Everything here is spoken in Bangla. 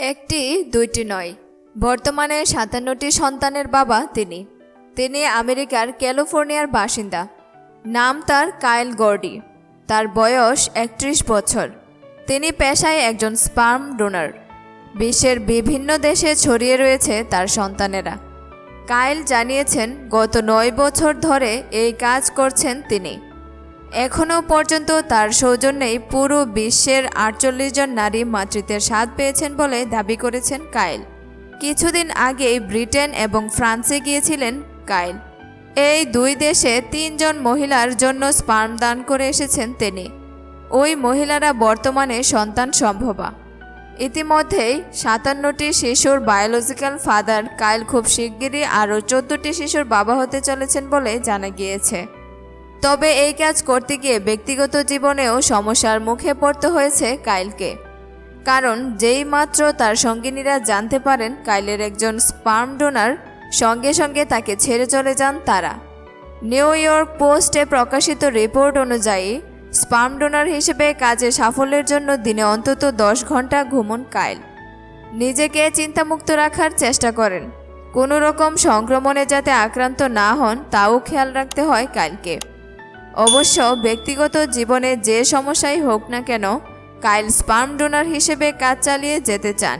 একটি, দুইটি নয়। বর্তমানে সাতান্নটি সন্তানের বাবা তিনি। তিনি আমেরিকার ক্যালিফোর্নিয়ার বাসিন্দা। নাম তার কায়েল গর্ডি। তার বয়স একত্রিশ বছর। তিনি পেশায় একজন স্পার্ম ডোনার। বিশ্বের বিভিন্ন দেশে ছড়িয়ে রয়েছে তার সন্তানেরা। কায়েল জানিয়েছেন, গত নয় বছর ধরে এই কাজ করছেন তিনি। এখনও পর্যন্ত তার সৌজন্যেই পুরো বিশ্বের আটচল্লিশ জন নারী মাতৃত্বের স্বাদ পেয়েছেন বলে দাবি করেছেন কায়েল কিছুদিন আগেই ব্রিটেন এবং ফ্রান্সে গিয়েছিলেন কায়েল এই দুই দেশে তিনজন মহিলার জন্য স্পার্ম দান করে এসেছেন তিনি। ওই মহিলারা বর্তমানে সন্তান সম্ভবা। ইতিমধ্যেই সাতান্নটি শিশুর বায়োলজিক্যাল ফাদার কায়েল খুব শিগগিরই আরও চোদ্দটি শিশুর বাবা হতে চলেছেন বলে জানা গিয়েছে। তবে এই কাজ করতে গিয়ে ব্যক্তিগত জীবনেও সমস্যার মুখে পড়তে হয়েছে কাইলকে। কারণ যেই মাত্র তার সঙ্গিনীরা জানতে পারেন কাইলের একজন স্পার্ম ডোনার সঙ্গে সঙ্গে তাকে ছেড়ে চলে যান তারা। নিউ ইয়র্ক পোস্টে প্রকাশিত রিপোর্ট অনুযায়ী, স্পার্ম ডোনার হিসেবে কাজে সাফল্যের জন্য দিনে অন্তত দশ ঘণ্টা ঘুমন কাইল। নিজেকে চিন্তামুক্ত রাখার চেষ্টা করেন। কোনো রকম সংক্রমণে যাতে আক্রান্ত না হন, তাও খেয়াল রাখতে হয় কাইলকে। অবশ্য ব্যক্তিগত জীবনে যে সমস্যাই হোক না কেন, কাইল স্পার্ম ডোনার হিসেবে কাজ চালিয়ে যেতে চান।